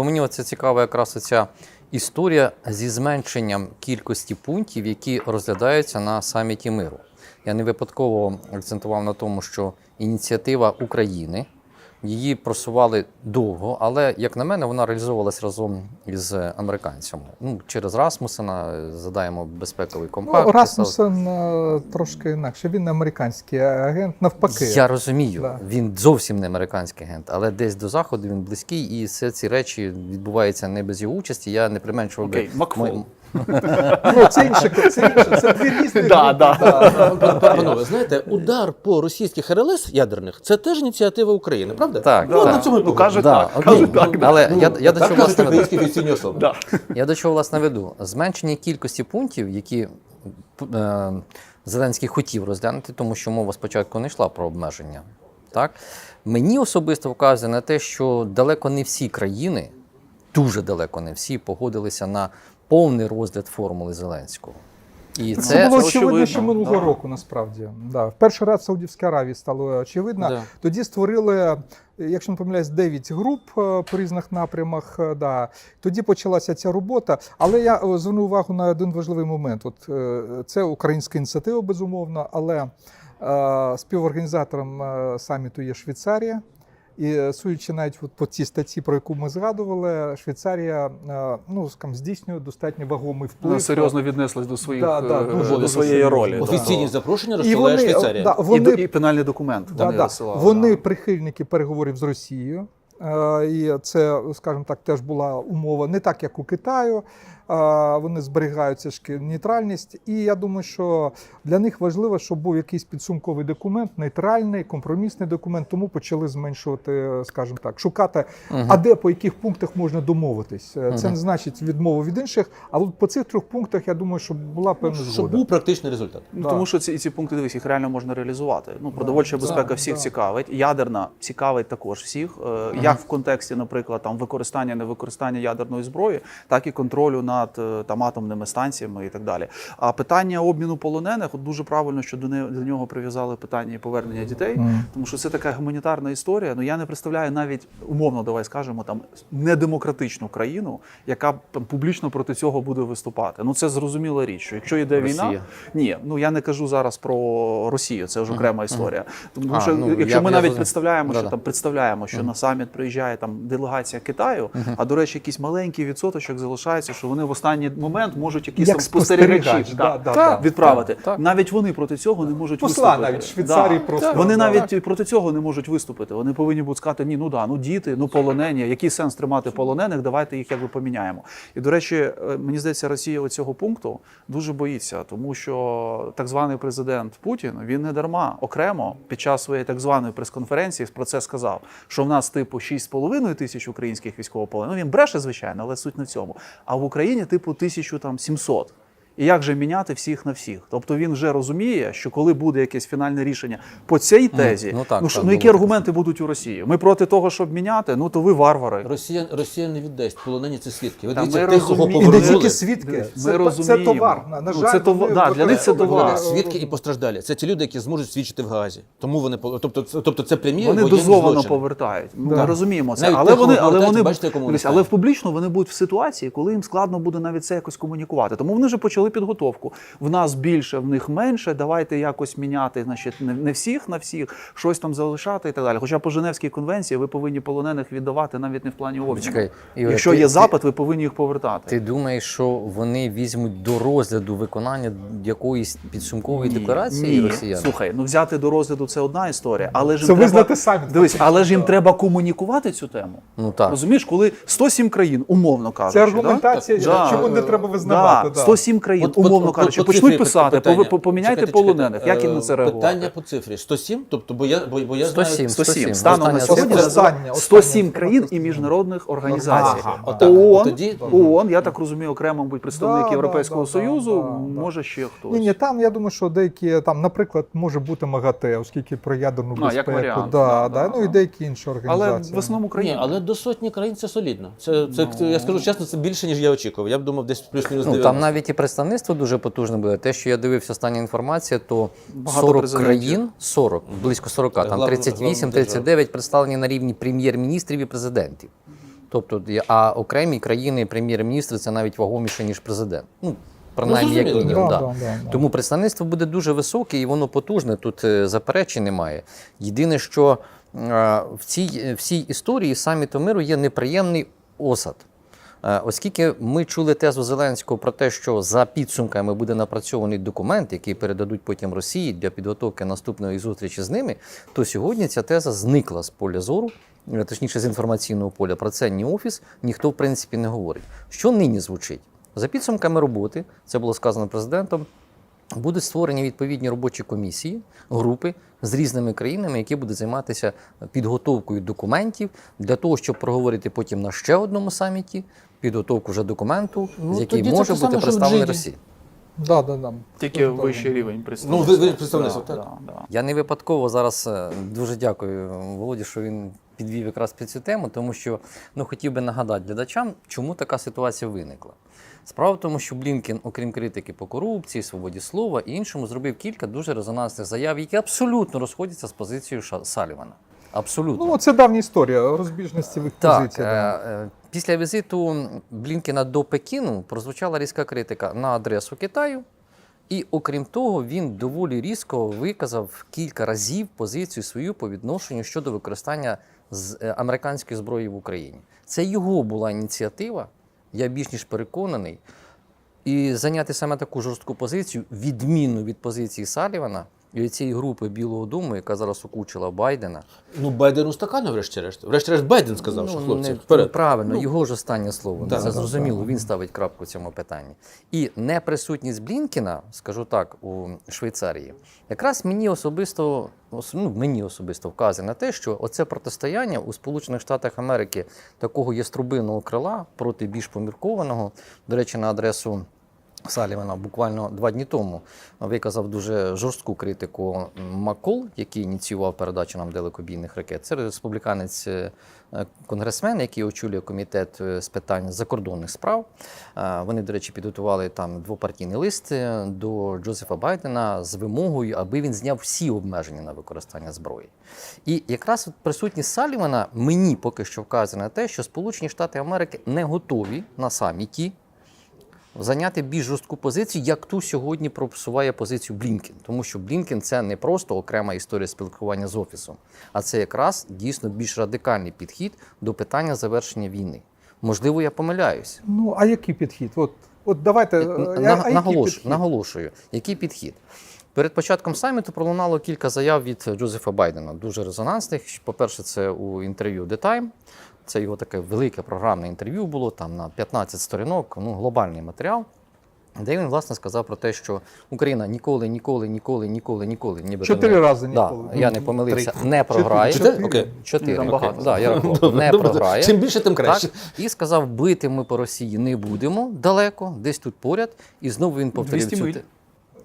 бо мені оце цікава якраз оця історія зі зменшенням кількості пунктів, які розглядаються на саміті миру. Я не випадково акцентував на тому, що ініціатива України її просували довго, але як на мене, вона реалізовувалась разом із американцями. Ну через Расмусена задаємо безпековий компакт. Ну. Расмусен е, трошки інакше. Він не американський агент, навпаки. Я розумію, Да. він зовсім не американський агент, але десь до заходу він близький, і все ці речі відбуваються не без його участі. Я не применшував би Окей, Макфол. Ну, це інше, це інше, це дві різні. Да, да. Панове, знаєте, удар по російських РЛС ядерних це теж ініціатива України, правда? Так, ну, на цьому і Ну, кажуть Да, так. да. Але я, я до так чого кажуть власне веду. українські офіційні особи. Да. Я до чого власне веду? Зменшення кількості пунктів, які е, Зеленський хотів розглянути, тому що мова спочатку не йшла про обмеження. Так? Мені особисто вказує на те, що далеко не всі країни, дуже далеко не всі, погодилися на повний розгляд формули Зеленського. І Це, це, було це очевидно ще минулого да. року, насправді. Да. В перший раз в Саудівській Аравії стало очевидно. Да. Тоді створили, якщо не помиляюсь, 9 груп е, по різних напрямах. е, Да. Тоді почалася ця робота. Але я е, зверну увагу на один важливий момент. От це українська ініціатива, безумовно, але співорганізатором саміту є Швейцарія. І е, судячи навіть от по цій статті, про яку ми згадували, Швейцарія е, ну скам здійснює достатньо вагомий вплив. Вона серйозно віднеслась до своїх Да, да, е, дуже, до своєї ролі. да. Офіційні запрошення І розсилає Швейцарія. да, І, вони, до- і пенальний документ да, вони да, вони да. прихильники переговорів з Росією. Е, І це, скажімо так, теж була умова не так, як у Китаю. Е, Вони зберігають все ж нейтральність. І я думаю, що для них важливо, щоб був якийсь підсумковий документ, нейтральний, компромісний документ. Тому почали зменшувати, скажімо так, шукати, а де по яких пунктах можна домовитись. Е, Це не значить відмову від інших. А от по цих трьох пунктах я думаю, що була певна Щоб згода. був практичний результат. Ну, Да. Тому що ці, ці пункти дивись, їх реально можна реалізувати. Ну, продовольча безпека да, всіх да. цікавить, ядерна цікавить також всіх, е, як в контексті, наприклад, там використання невикористання ядерної зброї, так і контролю над е, там атомними станціями і так далі. А питання обміну полонених, от дуже правильно, що до, не, до нього прив'язали питання повернення дітей, тому що це така гуманітарна історія. Ну я не представляю навіть умовно, давай скажемо, там недемократичну країну, яка публічно проти цього буде виступати. Ну це зрозуміла річ, що якщо йде Росія. війна. Ні, ну я не кажу зараз про Росію, це вже окрема історія. Тому А, що ну, якщо я- ми я навіть розумію. представляємо, що Да-да. там представляємо, що на саміт приїжджає там делегація Китаю, а до речі, якийсь маленький відсоточок залишається, що вони в останній момент можуть якісь Як там спостерігачі да, да, да, да. відправити. Так, так. Навіть вони проти цього не можуть Посла виступити. навіть Швейцарії просто, Вони да. навіть проти цього не можуть виступити. Вони повинні будуть сказати, ні, ну да, ну діти, ну полонені. Який сенс тримати полонених? Давайте їх якби поміняємо. І до речі, е, мені здається, Росія цього пункту дуже боїться, тому що так званий президент Путін він не дарма окремо під час своєї так званої прес-конференції про це сказав, що в нас типу 6,5 тисяч українських військовополонених. Ну він бреше, звичайно, але суть не в цьому. А в Україні типу 1700. І як же міняти всіх на всіх? Тобто він вже розуміє, що коли буде якесь фінальне рішення по цій тезі, ну так, ну, що- так ну які аргументи будуть у Росії? Ми проти того, щоб міняти, ну то ви варвари. Росія, Росія не віддасть полонені це свідки. Ви дивіться, ми тих, кого розуміємо. І не тільки свідки, Ми це, це товар. На, на Ну, жаль, це товар- да, для них це товар. Свідки і постраждалі. Це ті люди, які зможуть свідчити в Гаазі. Тому вони по- тобто, це- тобто це прямі Вони воєнні дозовано злочини. повертають. Ну, Да. Ми розуміємо це. Навіть але вони, але вони бачите, але в публічно вони будуть в ситуації, коли їм складно буде навіть це якось комунікувати. Тому вони вже почали підготовку. В нас більше, в них менше. Давайте якось міняти. Значить, не, не всіх на всіх, щось там залишати і так далі. Хоча по Женевській конвенції ви повинні полонених віддавати навіть не в плані обміну. Якщо ти- є ти- запит, ви повинні їх повертати. Ти думаєш, що вони візьмуть до розгляду виконання якоїсь підсумкової декларації Ні. росіян? Слухай, ну взяти до розгляду це одна історія, але ж Це треба... визнати самі. Дивись, але ж їм треба комунікувати цю тему. Ну так. Розумієш, коли 107 країн, умовно кажучи, Це аргументація, да? чому не треба визнавати. Да, Да. 107 країн, От- от- умовно от- кажучи, от почнуть писати, питання. поміняйте Чекайте, чекайте. полонених. Як їм на це Е, реагувати? Питання по цифрі 107, тобто, бо я, бо, бо я 107. знаю... 107. 107. Станом на сьогодні цифра. називають 107 країн і міжнародних організацій. Ага. ООН, Тоді- ООН, я так розумію, окремо будь представник Да, Європейського да, Союзу, да, да. може ще хтось. Ні, ні, там я думаю, що деякі там, наприклад, може бути МАГАТЕ, оскільки про ядерну А, як безпеку, варіант, да, да, да, да. ну і деякі інші організації. Але в основному Ні, країни. але до сотні країн це солідно. Це, це я скажу чесно, це більше, ніж я очікував. Я б думав, десь плюс-мінус Ну, там навіть і представництво дуже потужне буде. Те, що я дивився остання інформація, то Багато 40 країн, 40, близько 40, там Главного- 38, главного 39 представлені на рівні прем'єр-міністрів і президентів. Тобто, а окремі країни, прем'єр-міністри це навіть вагоміше, ніж президент. Ну, принаймні, як мінімум. Да, Да, да, да, да. Тому представництво буде дуже високе і воно потужне. Тут е, заперечень немає. Єдине, що е, в цій всій історії саміту миру є неприємний осад. Е, Оскільки ми чули тезу Зеленського про те, що за підсумками буде напрацьований документ, який передадуть потім Росії для підготовки наступної зустрічі з ними, то сьогодні ця теза зникла з поля зору, е, точніше з інформаційного поля. Про це ні офіс, ніхто в принципі не говорить. Що нині звучить? За підсумками роботи, це було сказано президентом, Будуть створені відповідні робочі комісії, групи з різними країнами, які будуть займатися підготовкою документів для того, щоб проговорити потім на ще одному саміті підготовку вже документу, Ну, з який може бути представлений. Росії. Да, да, да. Тільки Дуже вищий добре. рівень Ну, представництва. ви- ви представництво, Да, так. да, да. Я не випадково зараз е, дуже дякую Володі, що він підвів якраз під цю тему, тому що ну, хотів би нагадати глядачам, чому така ситуація виникла. Справа в тому, що Блінкен, окрім критики по корупції, свободі слова і іншому, зробив кілька дуже резонансних заяв, які абсолютно розходяться з позицією Салівана. Абсолютно. Ну, це давня історія розбіжності в їх Так, е, да. е, після візиту Блінкена до Пекіну прозвучала різка критика на адресу Китаю. І окрім того, він доволі різко виказав кілька разів позицію свою по відношенню щодо використання е, американської зброї в Україні. Це його була ініціатива, я більш ніж переконаний. І зайняти саме таку жорстку позицію, відмінну від позиції Салівана і цієї групи Білого Дому, яка зараз окучила Байдена. Ну, Байден устаканив, врешті-решт. Врешті-решт Байден сказав, що хлопці, Ну, не, вперед. правильно, Ну, його ж останнє слово. Да, це да, зрозуміло. да. Він ставить крапку в цьому питанні. І неприсутність Блінкіна, скажу так, у Швейцарії, якраз мені особисто, ну, мені особисто вказує на те, що оце протистояння у Сполучених Штатах Америки такого яструбиного крила проти більш поміркованого, до речі, на адресу. Салівана буквально два дні тому виказав дуже жорстку критику Макол, який ініціював передачу нам далекобійних ракет. Це республіканець е, конгресмен, який очолює комітет е, з питань закордонних справ. Е, Вони, до речі, підготували там двопартійний лист до Джозефа Байдена з вимогою, аби він зняв всі обмеження на використання зброї. І якраз присутність Салівана мені поки що вказує на те, що Сполучені Штати Америки не готові на саміті зайняти більш жорстку позицію, як ту сьогодні просуває позицію Блінкен. Тому що Блінкен це не просто окрема історія спілкування з офісом, а це якраз дійсно більш радикальний підхід до питання завершення війни. Можливо, я помиляюсь. Ну, а який підхід? От, от давайте. е, На- а- а на- який наголошую, який підхід. Перед початком саміту пролунало кілька заяв від Джозефа Байдена, дуже резонансних. По-перше, це у інтерв'ю The Time. Це його таке велике програмне інтерв'ю було там на 15 сторінок, ну, глобальний матеріал. Де він власне сказав про те, що Україна ніколи, ніколи, ніколи, ніколи, ніколи, ніби Чотири рази ніколи. Да, я не помилився, Три. не програє. Чотири? Окей. Чотири. Там окей. багато. Да, я рахував. Добре, не добре. програє. Чим більше, тим краще. Так, і сказав, бити ми по Росії не будемо далеко, десь тут поряд. І знову він повторив 200 цю те-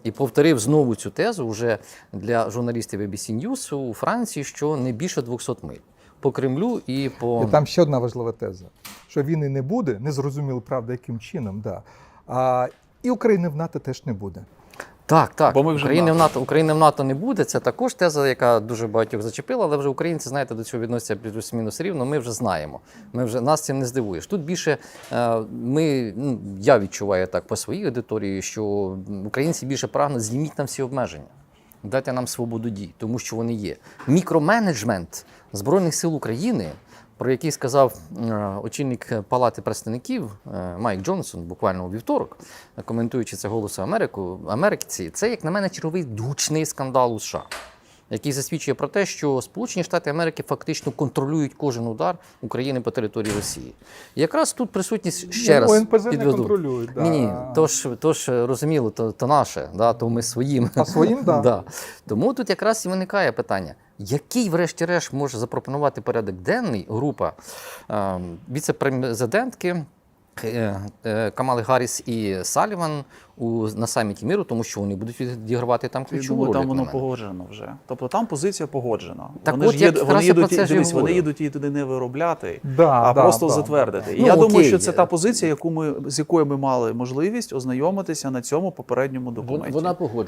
і повторив знову цю тезу вже для журналістів ABC News у Франції, що не більше 200 миль по Кремлю і по І там ще одна важлива теза: що війни не буде, не зрозуміло, правда, яким чином, да. А, і України в НАТО теж не буде. Так, так. Бо ми вже України в НАТО. України в НАТО не буде. Це також теза, яка дуже багатьох зачепила, але вже українці, знаєте, до цього відносяться плюс-мінус рівно. Ми вже знаємо. Ми вже нас цим не здивуєш. Тут більше е, ми, ну, я відчуваю так по своїй аудиторії, що українці більше прагнуть зніміть нам всі обмеження. Дайте нам свободу дій, тому що вони є. Мікроменеджмент Збройних сил України, про який сказав е, очільник Палати представників е, Майк Джонсон буквально у вівторок, коментуючи це голосу Америку, Америці, це, як на мене, черговий гучний скандал у США. Який засвідчує про те, що Сполучені Штати Америки фактично контролюють кожен удар України по території Росії. І якраз тут присутність ще Ну, раз ОНПЗ не підведу. контролюють, да. Ні, ні, тож, тож розуміло, то, то наше, да, то ми своїм. А своїм, да. да. Тому тут якраз і виникає питання, який, врешті-решт, може запропонувати порядок денний група е, віце-президентки е, е, Камали Гарріс і Саліван у, на саміті миру, тому що вони будуть відігравати там ключову думаю, роль. там воно погоджено вже. Тобто там позиція погоджена. Так вони от ж їд- вони їдуть, це дивись, вони їдуть її туди не виробляти, Да, а да, просто да, затвердити. І Ну, я думаю, що це та позиція, яку ми з якою ми мали можливість ознайомитися на цьому попередньому документі. вона погоджена.